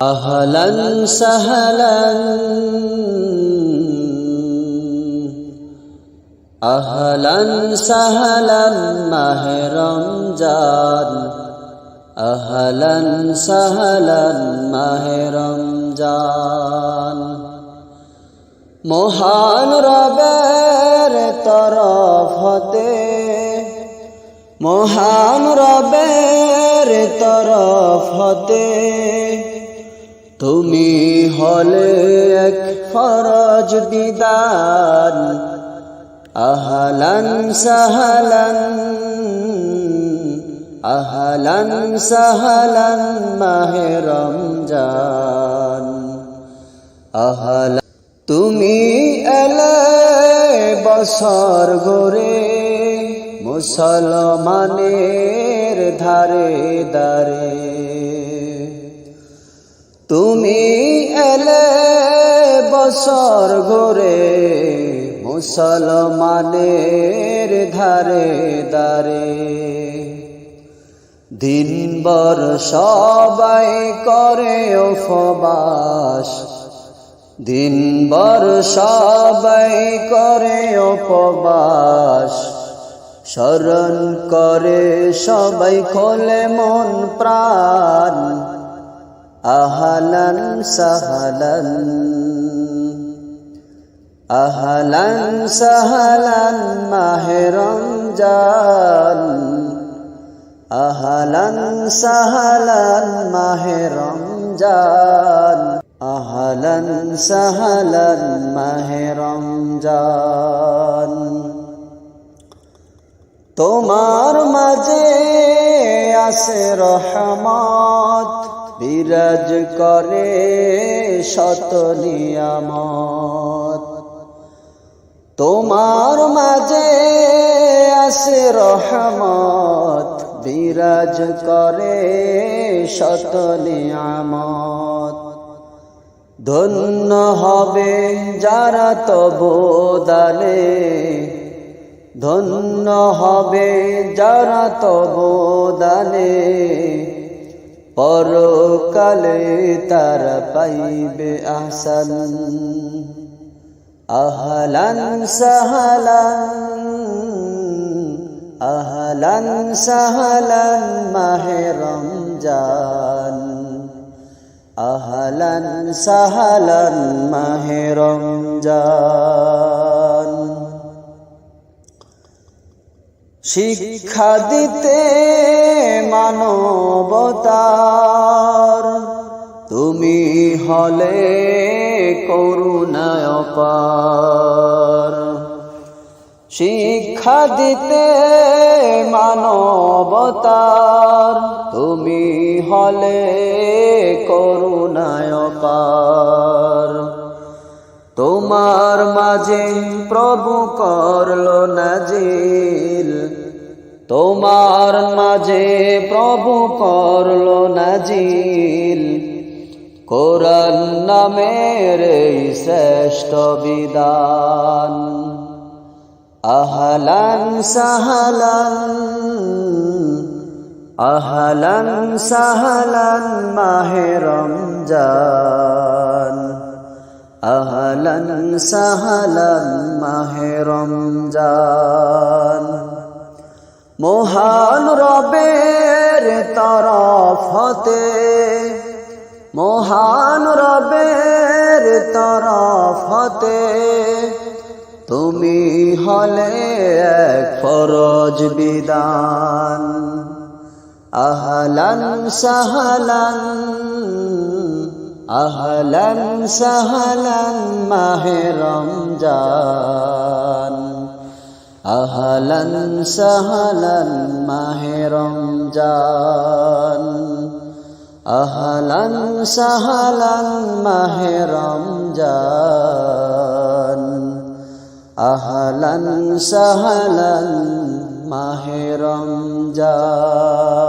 আহলন সহলন আহলন সহলন মাহরম জান আহলন সহলন মাহরম জান মহান রবের তরফ হতে, মহান রবের তরফ তুমি হলে এক ফরজ বিদান আহলান সাহলান আহলান সাহলান মাহে রমজান। আহলান তুমি এলে বছর গোরে মুসলমানের ধারে দারে তুমি এলে বছর গোরে মুসলমানের ধারে দারে দিনবর সবাই করে উপবাস। দিনবর সবাই করে উপবাস। শরণ করে সবাই খোলে মন প্রাণ। সাহলান। আহলান সাহলান মাহে রমজান। আহলান সাহলান মাহে রমজান। আহলান সাহলান মাহে রমজান। তোমার মাঝে আসে রহমত। বিরাজ করে শত নিয়ামত। তোমার মাঝে আসে রহমত, বিরাজ করে শত নিয়ামত। ধন্য হবে যারা তবু দালে, ধন্য হবে যারা তবু দানে পরকালে তারা পাইবে আহসান। আহলান সাহলান আহলান সাহলান মাহে রমজান। আহলান সাহলান মাহে রমজান। শিক্ষা দিতে মানবতার। তুমি হলে করুণায় পার শিক্ষা দিতে মানবতার। তুমি হলে করুণায় পার তোমার মাঝে প্রভু করল নাজিল। তোমার মাঝে প্রভু করল নাজিল। কোরআন নামের এই শ্রেষ্ঠ বিদান আহলান সাহলান আহলান সাহলান মাহে রমজান। আহলান সাহলান মাহে রমজান। মহান রবের তরফ মহান রবের তরফ তুমি হলে এক ফরজ বিদান আহলান সাহলান আহলান সাহলান মাহে রমজান। আহলান সাহলান মাহে রমজান। আহলান সাহলান মাহে রমজান। আহলান সাহলান মাহে রমজান।